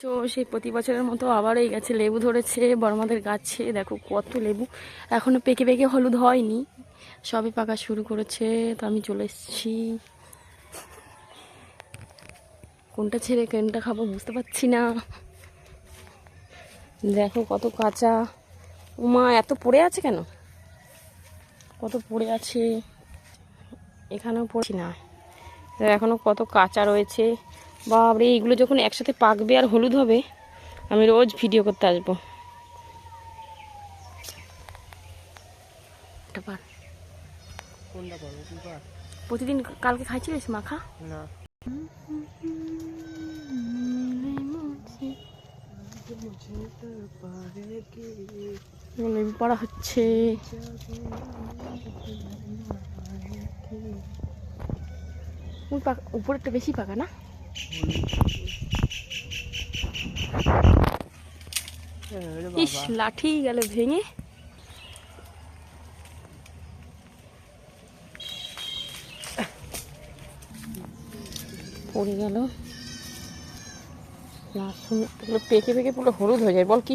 তো সেই প্রতি বছরের মতো আবার এই গাছে লেবু ধরেছে, বড়মাদের গাছে, দেখো কত লেবু। এখনও পেকে পেকে হলুদ হয়নি সবে পাকা শুরু করেছে, তো আমি চলে এসেছি। কোনটা ছেড়ে কোনটা খাব বুঝতে পারছি না। দেখো কত কাঁচা। উমা, এত পড়ে আছে কেন? কত পড়ে আছে। এখানেও পড়ছি না। দেখো এখনও কত কাঁচা রয়েছে। বাবরে এইগুলো যখন একসাথে পাকবে আর হলুদ হবে আমি রোজ ভিডিও করতে আসব। প্রতিদিন কালকে খাইছিলিস মাখা? না। লেবু পড়া হচ্ছে। পাকা উপরেরটা বেশি পাকা না? ইস লাঠি গেল ভেঙে। পড়ে গেল। পেকে পেকে পুরো হলুদ হয়ে যায়। বল কি